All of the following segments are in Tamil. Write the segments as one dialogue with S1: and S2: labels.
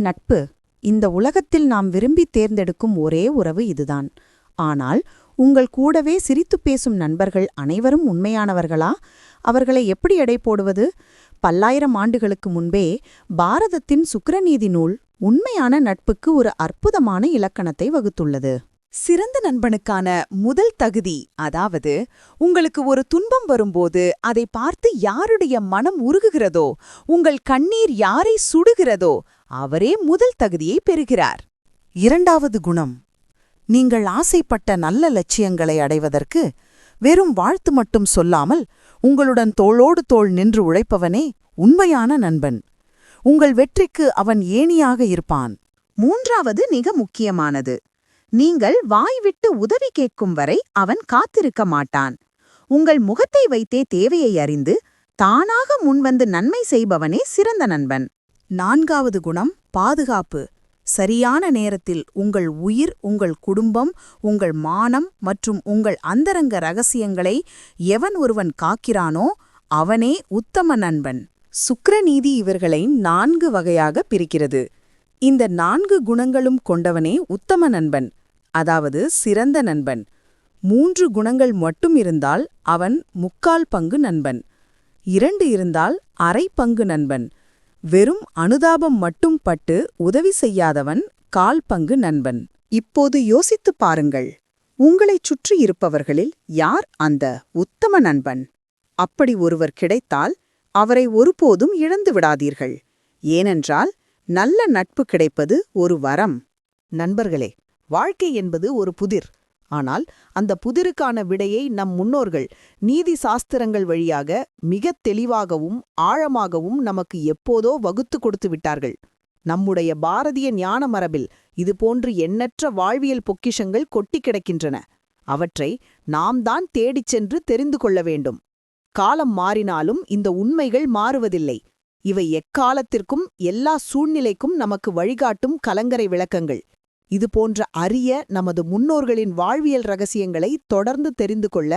S1: நட்பு. இந்த உலகத்தில் நாம் விரும்பி தேர்ந்தெடுக்கும் ஒரே உறவு இதுதான். ஆனால் உங்கள் கூடவே சிரித்துப் பேசும் நண்பர்கள் அனைவரும் உண்மையானவர்களா? அவர்களை எப்படி எடை போடுவது? பல்லாயிரம் ஆண்டுகளுக்கு முன்பே பாரதத்தின் சுக்கரநீதி நூல் உண்மையான நட்புக்கு ஒரு அற்புதமான இலக்கணத்தை வகுத்துள்ளது.
S2: சிறந்த நண்பனுக்கான முதல் தகுதி அதாவது உங்களுக்கு ஒரு துன்பம் வரும்போது அதை பார்த்து யாருடைய மனம் உருகுகிறதோ உங்கள் கண்ணீர் யாரை சுடுகிறதோ அவரே முதல் தகுதியை பெறுகிறார்.
S3: இரண்டாவது குணம். நீங்கள் ஆசைப்பட்ட நல்ல லட்சியங்களை அடைவதற்கு வெறும் வாழ்த்து மட்டும் சொல்லாமல் உங்களுடன் தோளோடு தோள் நின்று உழைப்பவனே உண்மையான நண்பன். உங்கள் வெற்றிக்கு அவன் ஏணியாக இருப்பான்.
S1: மூன்றாவது மிக முக்கியமானது. நீங்கள் வாய்விட்டு உதவி கேட்கும் வரை அவன் காத்திருக்க மாட்டான். உங்கள் முகத்தை வைத்தே தேவையை அறிந்து தானாக முன்வந்து நன்மை செய்பவனே சிறந்த நண்பன்.
S3: நான்காவது குணம் பாதுகாப்பு. சரியான நேரத்தில் உங்கள் உயிர் உங்கள் குடும்பம் உங்கள் மானம் மற்றும் உங்கள் அந்தரங்க ரகசியங்களை எவன் ஒருவன் காக்கிறானோ அவனே உத்தம நண்பன். சுக்கரநீதி இவர்களை நான்கு வகையாக பிரிக்கிறது. இந்த நான்கு குணங்களும் கொண்டவனே உத்தம நண்பன் அதாவது சிறந்த நண்பன். மூன்று குணங்கள் மட்டும் இருந்தால் அவன் முக்கால் பங்கு நண்பன். இரண்டு இருந்தால் அரை பங்கு நண்பன். வெறும் அனுதாபம் மட்டும் பட்டு உதவி செய்யாதவன் கால் பங்கு நண்பன்.
S1: இப்போது யோசித்துப் பாருங்கள். உங்களைச் சுற்றி இருப்பவர்களில் யார் அந்த உத்தம நண்பன்? அப்படி ஒருவர் கிடைத்தால் அவரை ஒருபோதும் இழந்து விடாதீர்கள். ஏனென்றால் நல்ல நட்பு கிடைப்பது ஒரு வரம்.
S4: நண்பர்களே வாழ்க்கை என்பது ஒரு புதிர். ஆனால் அந்த புதிருக்கான விடையை நம் முன்னோர்கள் நீதி சாஸ்திரங்கள் வழியாக மிகத் தெளிவாகவும் ஆழமாகவும் நமக்கு எப்போதோ வகுத்து கொடுத்து விட்டார்கள். நம்முடைய பாரதிய ஞான மரபில் இதுபோன்று எண்ணற்ற வாழ்வியல் பொக்கிஷங்கள் கொட்டிக் கிடக்கின்றன. அவற்றை நாம் தான் தேடிச் சென்று தெரிந்து கொள்ள வேண்டும். காலம் மாறினாலும் இந்த உண்மைகள் மாறுவதில்லை. இவை எக்காலத்திற்கும் எல்லா சூழ்நிலைக்கும் நமக்கு வழிகாட்டும் கலங்கரை விளக்கங்கள். இது போன்ற அரிய நமது முன்னோர்களின் வாழ்வியல் ரகசியங்களை தொடர்ந்து தெரிந்து கொள்ள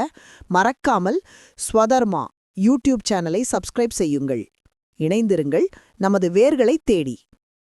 S4: மறக்காமல் ஸ்வதர்மா யூடியூப் சேனலை சப்ஸ்கிரைப் செய்யுங்கள். இணைந்திருங்கள். நமது வேர்களை தேடி.